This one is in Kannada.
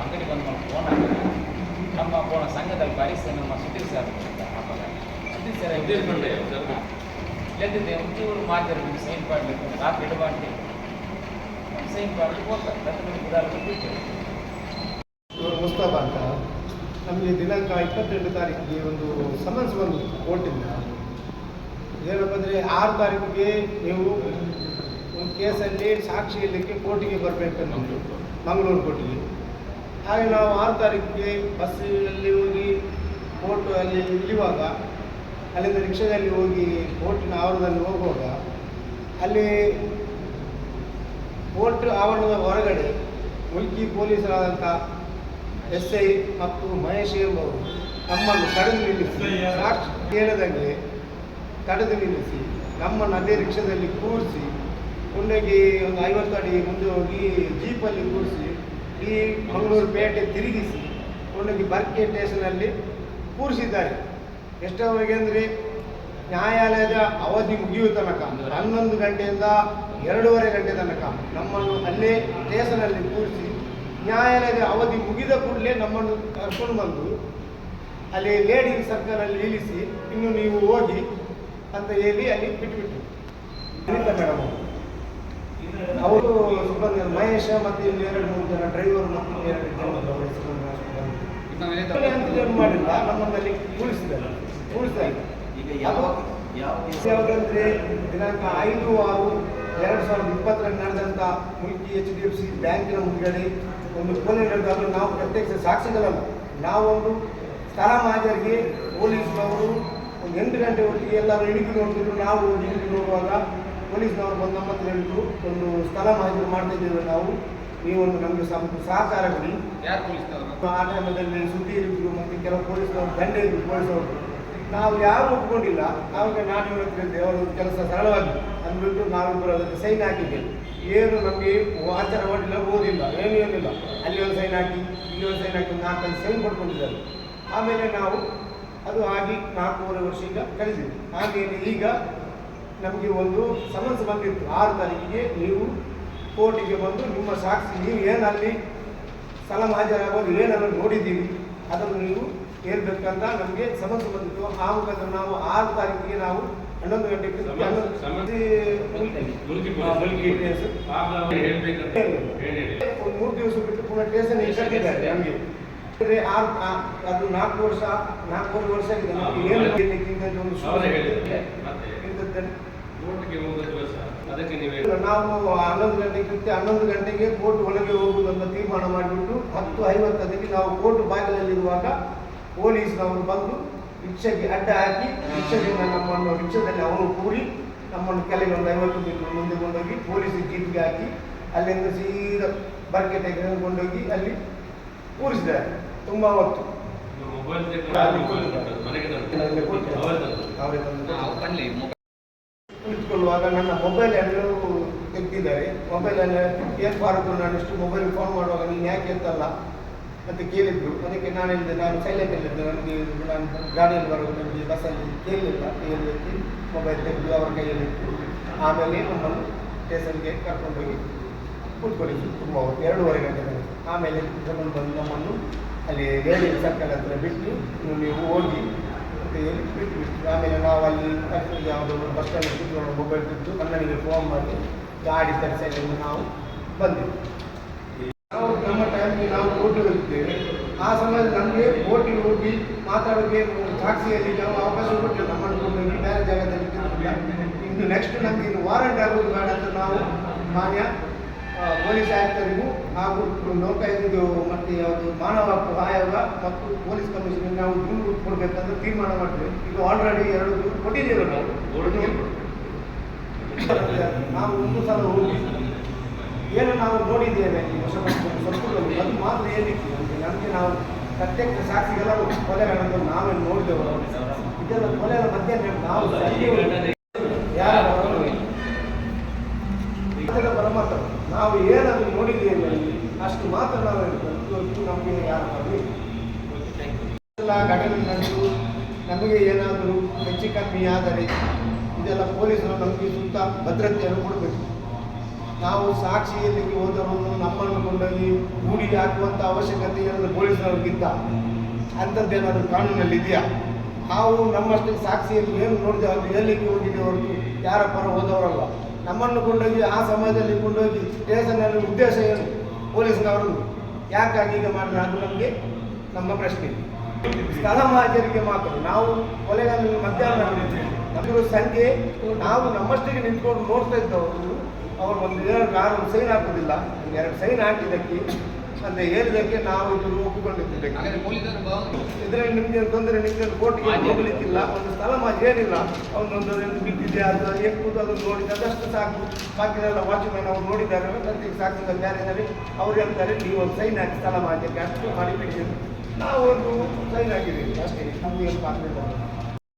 ಅಂಗಡಿ ಬಂದು ಫೋನ್ ಹಾಕಿದ್ರೆ ನಮ್ಮ ಫೋನ್ ಸಂಘದಲ್ಲಿ ಬಾರಿಸಿ ನಮ್ಮ ಸುದ್ದಿ ಸರ್ ಸರ್ ಉದ್ದೇಶಗೊಂಡೆ ಸರ್. ಇಲ್ಲದಿದ್ದೆ ಒಂಚೂರು ಮಾತಾಡಿ ಸೈನ್ ಮಾಡಬೇಕು ರಾತ್ರಿ ಇಡಬಾರ್ದು ಸೈನ್ ಮಾಡಿ ಹೋಗ್ತಾರೆ ದತ್ತನ ಗುಡಾಲ ಬಿಟ್ಟು ಇವರು ಮುಸ್ತಫಾ ಅಂತ ನಮಗೆ ದಿನಾಂಕ ಇಪ್ಪತ್ತೆಂಟು ತಾರೀಕಿಗೆ ಒಂದು ಸಮನ್ಸ್ ಬಂದು ಕೋರ್ಟಿಂದ ಏನಪ್ಪ ಅಂದರೆ ಆರು ತಾರೀಕಿಗೆ ನೀವು ಒಂದು ಕೇಸಲ್ಲಿ ಸಾಕ್ಷಿ ಇರಲಿಕ್ಕೆ ಕೋರ್ಟಿಗೆ ಬರಬೇಕನ್ನೋದು ಮಂಗಳೂರು ಕೋರ್ಟಿಗೆ. ಹಾಗೆ ನಾವು ಆರು ತಾರೀಕಿಗೆ ಬಸ್ಸಿನಲ್ಲಿ ಹೋಗಿ ಕೋರ್ಟ್ ಅಲ್ಲಿ ಇಳಿಯುವಾಗ ಅಲ್ಲಿಂದ ರಿಕ್ಷಾದಲ್ಲಿ ಹೋಗಿ ಕೋರ್ಟಿನ ಆವರಣದಲ್ಲಿ ಹೋಗುವಾಗ, ಅಲ್ಲಿ ಕೋರ್ಟ್ ಆವರಣದ ಹೊರಗಡೆ ಮುಲ್ಕಿ ಪೊಲೀಸರಾದಂಥ ಎಸ್ ಐ ಮತ್ತು ಮಹೇಶ್ ಎಂಬವರು ನಮ್ಮನ್ನು ತಡೆದು ನಿಲ್ಲಿಸಿ ಸಾಕ್ಷಿ ಕೇಳದಂಗೆ ತಡೆದು ನಿಲ್ಲಿಸಿ ನಮ್ಮನ್ನು ಅದೇ ರಿಕ್ಷಾದಲ್ಲಿ ಕೂರಿಸಿ ಕೊಂಡೋಗಿ ಒಂದು ಐವತ್ತು ಅಡಿ ಮುಂದೆ ಹೋಗಿ ಜೀಪಲ್ಲಿ ಕೂರಿಸಿ ಈ ಮಂಗಳೂರು ಪೇಟೆ ತಿರುಗಿಸಿ ಕೊಂಡೋಗಿ ಬರ್ಕೆ ಸ್ಟೇಷನಲ್ಲಿ ಕೂರಿಸಿದ್ದಾರೆ. ಎಷ್ಟವರೆಗೆ ಅಂದರೆ ನ್ಯಾಯಾಲಯದ ಅವಧಿ ಮುಗಿಯುವ ತನಕ ಹನ್ನೊಂದು ಗಂಟೆಯಿಂದ ಎರಡೂವರೆ ಗಂಟೆ ತನಕ ನಮ್ಮನ್ನು ಅಲ್ಲೇ ಸ್ಟೇಷನಲ್ಲಿ ಕೂರಿಸಿ ನ್ಯಾಯಾಲಯದ ಅವಧಿ ಮುಗಿದ ಕೂಡಲೇ ನಮ್ಮನ್ನು ಕರ್ಕೊಂಡು ಬಂದು ಅಲ್ಲಿ ಲೇಡಿ ಸರ್ಕಲಲ್ಲಿ ನಿಲ್ಲಿಸಿ ಇನ್ನು ನೀವು ಹೋಗಿ ಅಂತ ಹೇಳಿ ಅಲ್ಲಿ ಬಿಟ್ಟುಬಿಟ್ಟು ಅನಿತಾ ಮೇಡಮ್ ಅವರು. ಸಿಬ್ಬಂದಿ ಮಹೇಶ ಮತ್ತು ಇಲ್ಲಿ ಎರಡು ಮೂರು ಜನ ಡ್ರೈವರ್ ಮತ್ತು ಎರಡು ಜನ ಮಾಡಿಲ್ಲ ನಮ್ಮನ್ನು ಅಲ್ಲಿ ಕೂರಿಸಿದ್ದಾರೆ ಕೂರಿಸಿದ್ದಾರೆ ಈಗ ಯಾವ ಯಾವುದಂದ್ರೆ ದಿನಾಂಕ ಐದು ಆರು ಎರಡು ಸಾವಿರದ ಇಪ್ಪತ್ತರಲ್ಲಿ Mulki H D F C ಬ್ಯಾಂಕಿನ ಮುಂದ್ಗಡೆ ಒಂದು ಫೋನ್ ನಡೆದಾಗ ನಾವು ಪ್ರತ್ಯಕ್ಷ ಸಾಕ್ಷಿಗಳಲ್ಲ. ನಾವೊಂದು ಸ್ಥಳ ಮಾದರಿಗೆ ಪೊಲೀಸ್ನವರು ಒಂದು ಎಂಟು ಗಂಟೆ ಹೊತ್ತಿಗೆ ಎಲ್ಲರೂ ಇಣುಕಿ ನೋಡ್ತಿದ್ರು. ನಾವು ಇಣುಕಿ ನೋಡುವಾಗ ಪೊಲೀಸ್ನವರು ಬಂದು ನಮ್ಮ ಹತ್ರ ಹೇಳಿದ್ರು ಒಂದು ಸ್ಥಳ ಮಾದರಿ ಮಾಡ್ತಾ ಇದ್ದೇವೆ ನಾವು. ನೀವೊಂದು ನಮಗೆ ಸಹಕಾರ ಕೊಡಿ. ಆ ಟೈಮಲ್ಲಿ ಸುದ್ದಿ ಇರಿದ್ರು ಮತ್ತು ಕೆಲವು ಪೊಲೀಸ್ನವರು ದಂಡ ಇದ್ರು ಪೊಲೀಸವರು ನಾವು ಯಾರು ಒಪ್ಕೊಂಡಿಲ್ಲ. ನಾನು ಇವ್ರ ಹತ್ರ ಹೇಳಿದೆ ಕೆಲಸ ಸರಳವಾಗಿ. ಅಂದ್ಬಿಟ್ಟು ನಾವಿಬ್ಬರು ಅದಕ್ಕೆ ಸೈನ್ ಹಾಕಿದ್ದೇವೆ. ಏನು ನಮಗೆ ಆಚಾರ ಮಾಡಿಲ್ಲ ಓದಿಲ್ಲ ಏನು ಏನಿಲ್ಲ ಅಲ್ಲಿ ಒಂದು ಸೈನ್ ಹಾಕಿ ಇಲ್ಲಿ ಒಂದು ಸೈನ್ ಹಾಕಿ ಒಂದು ನಾಲ್ಕೈದು ಸೈನ್ ಕೊಟ್ಕೊಂಡಿದ್ದಾರೆ. ಆಮೇಲೆ ನಾವು ಅದು ಆಗಿ ನಾಲ್ಕೂವರೆ ವರ್ಷ ಈಗ ಹಾಗೆಯೇ ಈಗ ನಮಗೆ ಒಂದು ಸಮನ್ಸ್ ಬಂದಿತ್ತು. ಆರು ತಾರೀಕಿಗೆ ನೀವು ಕೋರ್ಟಿಗೆ ಬಂದು ನಿಮ್ಮ ಸಾಕ್ಷಿ ನೀವು ಏನಲ್ಲಿ ಸಲಂ ಹಾಜರಾಗೋದು ಏನನ್ನು ನೋಡಿದ್ದೀವಿ ಅದನ್ನು ನೀವು ಹೇಳ್ಬೇಕಂತ ನಮಗೆ ಸಮಸ್ಯೆ ಬಂದಿತ್ತು. ಆ ಮುಖಾಂತರ ನಾವು ಆರು ತಾರೀಕಿಗೆ ನಾವು ಹನ್ನೊಂದು ಗಂಟೆಗೆ ಒಂದು ಮೂರು ದಿವಸ ಬಿಟ್ಟು ಪುನಃ ಟೇಸನ್ ಕಟ್ಟಿದ್ದಾರೆ ನಮಗೆ. ಅದು ನಾಲ್ಕು ವರ್ಷ ನಾಲ್ಕೂವರೆ ವರ್ಷ ಆಗಿದೆ. ಒಂದು ನೀವು ಹನ್ನೊಂದು ಗಂಟೆ ಕೃತ್ಯ ಹನ್ನೊಂದು ಗಂಟೆಗೆ ಕೋರ್ಟ್ ಒಳಗೆ ಹೋಗುವುದನ್ನು ತೀರ್ಮಾನ ಮಾಡಿಬಿಟ್ಟು ಹತ್ತು ಐವತ್ತದಕ್ಕೆ ನಾವು ಕೋರ್ಟ್ ಬಾಗಿಲಲ್ಲಿರುವಾಗ ಪೊಲೀಸ್ನವರು ಬಂದು ರಿಕ್ಷೆಗೆ ಅಡ್ಡ ಹಾಕಿ ರಿಕ್ಷೆಗೆ ನಮ್ಮನ್ನು ರಿಕ್ಷಾದಲ್ಲಿ ಅವರು ಕೂಡಿ ನಮ್ಮನ್ನು ಕೆಳಗೆ ಒಂದು ಐವತ್ತು ಮೀಟರ್ ಮುಂದೆ ಕೊಂಡೋಗಿ ಪೊಲೀಸ್ ಜೀಪ್ಗೆ ಹಾಕಿ ಅಲ್ಲಿಂದ ಸೀದಾ ಬರ್ಕೆಟೆಗೆ ಕೊಂಡೋಗಿ ಅಲ್ಲಿ ಕೂರಿಸಿದ್ದಾರೆ. ತುಂಬ ಹೊತ್ತು. ಕುಳಿತುಕೊಳ್ಳುವಾಗ ನನ್ನ ಮೊಬೈಲ್ ಎಲ್ಲರೂ ತೆಗೆದಿದ್ದಾರೆ. ಏನ್ ಫಾರೂಕು ನಾನು ಇಷ್ಟು ಮೊಬೈಲ್ ಫೋನ್ ಮಾಡುವಾಗ ನೀನು ಯಾಕೆ ಎತ್ತಲ್ಲ? ಅಂತ ಕೇಳಿದ್ರು. ಅದಕ್ಕೆ ನಾನು ಹೇಳಿದೆ ನಾನು ಸೈಲೆಂಟ್ ಅಲ್ಲಿದ್ದೆ ನನಗೆ ನಾನು ಗಾಡಿಯಲ್ಲಿ ಬರುವ ನನಗೆ ಬಸ್ಸಲ್ಲಿ ಕೇಳಲಿಲ್ಲ ಹೇಳಲಿಕ್ಕೆ ಮೊಬೈಲ್ ತೆಗೆದು ಅವರ ಕೈಯಲ್ಲಿ ಇಟ್ಟು ಆಮೇಲೆ ನಮ್ಮನ್ನು ಸ್ಟೇಷನ್ಗೆ ಕರ್ಕೊಂಡೋಗಿ ಕೂತ್ಕೊಳ್ಳಿ ತುಂಬ ಎರಡೂವರೆ ಗಂಟೆ ತನಕ. ಆಮೇಲೆ ತಗೊಂಡು ಬಂದು ನಮ್ಮನ್ನು ಅಲ್ಲಿ ಲೇಡಿ ಸರ್ಕಲ್ ಹತ್ರ ಬಿಟ್ಟು ನೀವು ಹೋಗಿ ಅಂತ ಹೇಳಿ ಬಿಟ್ಟು ಬಿಟ್ಟು ಆಮೇಲೆ ನಾವು ಅಲ್ಲಿ ಯಾವುದೋ ಬಸ್ ಸ್ಟ್ಯಾಂಡ್ ಕೂತ್ಕೊಂಡು ಮೊಬೈಲ್ ಬಿಟ್ಟು ಕನ್ನಡಿಗೆ ಫೋನ್ ಮಾಡಿ ಗಾಡಿ ತರಿಸಿ ನಾವು ನಮ್ಮ ನಾವು ಆ ಸಮಯದಲ್ಲಿ ನಮಗೆ ಕೋರ್ಟಿಗೆ ಹೋಗಿ ಮಾತಾಡೋಕೆ ಸಾಕ್ಷಿಯಲ್ಲಿ ನಾವು ಅವಕಾಶ ಕೊಟ್ಟಿಲ್ಲ ನಮ್ಮನ್ನು ಕೊಂಡೋಗಿ ಬೇರೆ ಜಾಗದಲ್ಲಿ. ಇನ್ನು ನೆಕ್ಸ್ಟ್ ನಮಗೆ ಇನ್ನು ವಾರಂಟ್ ಆಗೋದು ಬೇಡ ಅಂತ ನಾವು ಮಾನ್ಯ ಪೊಲೀಸ್ ಆಯುಕ್ತರಿಗೂ ಹಾಗೂ ಲೋಕಾಯುಕ್ತರಿಗೂ ಮತ್ತು ಯಾವುದು ಮಾನವ ಹಕ್ಕು ಆಯೋಗ ಮತ್ತು ಪೊಲೀಸ್ ಕಮಿಷನ್ ನಾವು ದೂರು ಕೊಡಬೇಕಂತ ತೀರ್ಮಾನ ಮಾಡಿದ್ವಿ ಇದು ಆಲ್ರೆಡಿ ಎರಡು ದೂರು ಕೊಟ್ಟಿದ್ದೇವೆ ನಾವು. ನಾವು ಒಂದು ಸಲ ಹೋಗಿ ಏನು ನಾವು ನೋಡಿದ್ದೇವೆ ಈ ಹೊಸ ಸತ್ತುಗಳು ಅದು ಮಾತ್ರ ಏನಿತ್ತು? ಅಂತ ನಮಗೆ ನಾವು ಪ್ರತ್ಯಕ್ಷ ಸಾಕ್ಷಿಗಳು ಕೊಲೆಗಳನ್ನು ನಾವೇ ನೋಡಿದೆವು. ಇದೆಲ್ಲ ಕೊಲೆಗಳ ಮಧ್ಯೆ ನಾವು ಯಾರು ಪರಮಾತ್ಮ ನಾವು ಏನದು ನೋಡಿದ್ದೇವೆ ಅಷ್ಟು ಮಾತ್ರ ನಾವು. ನಮಗೆ ಯಾರು ಎಲ್ಲ ಘಟನೆ ನಡೆದು ನಮಗೆ ಏನಾದರೂ ಹೆಚ್ಚು ಕಮ್ಮಿ ಆದರೆ ಇದೆಲ್ಲ ಪೊಲೀಸರು ನಮಗೆ ಸುತ್ತ ಭದ್ರತೆಯನ್ನು ಕೊಡಬೇಕು. ನಾವು ಸಾಕ್ಷಿಯಲ್ಲಿಗೆ ಹೋದವರನ್ನು ನಮ್ಮನ್ನು ಕೊಂಡಲ್ಲಿ ಗೂಡಿ ಹಾಕುವಂಥ ಅವಶ್ಯಕತೆ ಏನಾದರೂ ಪೊಲೀಸರವ್ರಿಗಿದ್ದ ಅಂಥದ್ದೇನಾದರೂ ಕಾನೂನಲ್ಲಿ ಇದೆಯಾ ನಾವು ನಮ್ಮಷ್ಟು ಸಾಕ್ಷಿಯಲ್ಲಿ ಏನು ನೋಡಿದೆ ಅದು ಎಲ್ಲಿಗೆ ಹೋಗಿದ್ದೆ ಯಾರ ಪರ ಹೋದವರಲ್ಲ. ನಮ್ಮನ್ನು ಕೊಂಡೋಗಿ ಆ ಸಮಯದಲ್ಲಿ ಕೊಂಡೋಗಿ ಸ್ಟೇಷನಲ್ಲಿ ಉದ್ದೇಶ ಏನು? ಪೊಲೀಸ್ನವರು ಯಾಕಾಗಿ ಈಗ ಮಾಡಿದ್ರೆ? ಅದು ನಮಗೆ ನಮ್ಮ ಪ್ರಶ್ನೆ. ಸ್ಥಳ ಮಾಜರಿಗೆ ಮಾತ್ರ. ನಾವು ಕೊಲೆಗಾಲ ಮಧ್ಯಾಹ್ನ ನಮ್ಮ ಸಂಜೆ ನಾವು ನಮ್ಮಷ್ಟಿಗೆ ನಿಂತ್ಕೊಂಡು ನೋಡ್ತಾ ಇದ್ದವರು ಅವರು ಒಂದು ನಾನು ಒಂದು ಸೈನ್ ಹಾಕೋದಿಲ್ಲ ಎರಡು ಸೈನ್ ಹಾಕಿದ್ದಕ್ಕೆ ಅಂದ್ರೆ ಹೇಳಿದಕ್ಕೆ ನಾವು ಇದನ್ನು ಒಪ್ಪಿಕೊಂಡಿದ್ದೇವೆ. ಇದರಲ್ಲಿ ನಿಮ್ಗೆ ತೊಂದರೆ ನಿಮ್ಗೆ ಕೋರ್ಟ್ಗೆ ಹೋಗ್ಲಿಕ್ಕಿಲ್ಲ. ಒಂದು ಸ್ಥಳ ಮಾಜಿ ಏನಿಲ್ಲ. ಅವನೊಂದು ಬಿದ್ದಿದೆ ಅದು ಎಕ್ಕುದು ಅದನ್ನು ನೋಡಿದ್ದ ಅದಷ್ಟು ಸಾಕು. ಬಾಕಿದೆಲ್ಲ ವಾಚ್ಮ್ಯಾನ್ ಅವ್ರು ನೋಡಿದ್ದಾರೆ. ಮತ್ತೆ ಸಾಕಿದ ಯಾರು ಇದ್ದಾರೆ ಅವ್ರು ಹೇಳ್ತಾರೆ ನೀವು ಒಂದು ಸೈನ್ ಹಾಕಿ ಸ್ಥಳ ಮಾಜಕ್ಕೆ ಅಷ್ಟು ಮಾಡಿ ಬಿಟ್ಟಿದ್ದೀರಿ ನಾವು ಒಂದು ಸೈನ್ ಹಾಕಿದ್ದೀವಿ. ಅಷ್ಟೇ. ನಮಗೆ ಏನು ಪಾತ್ರ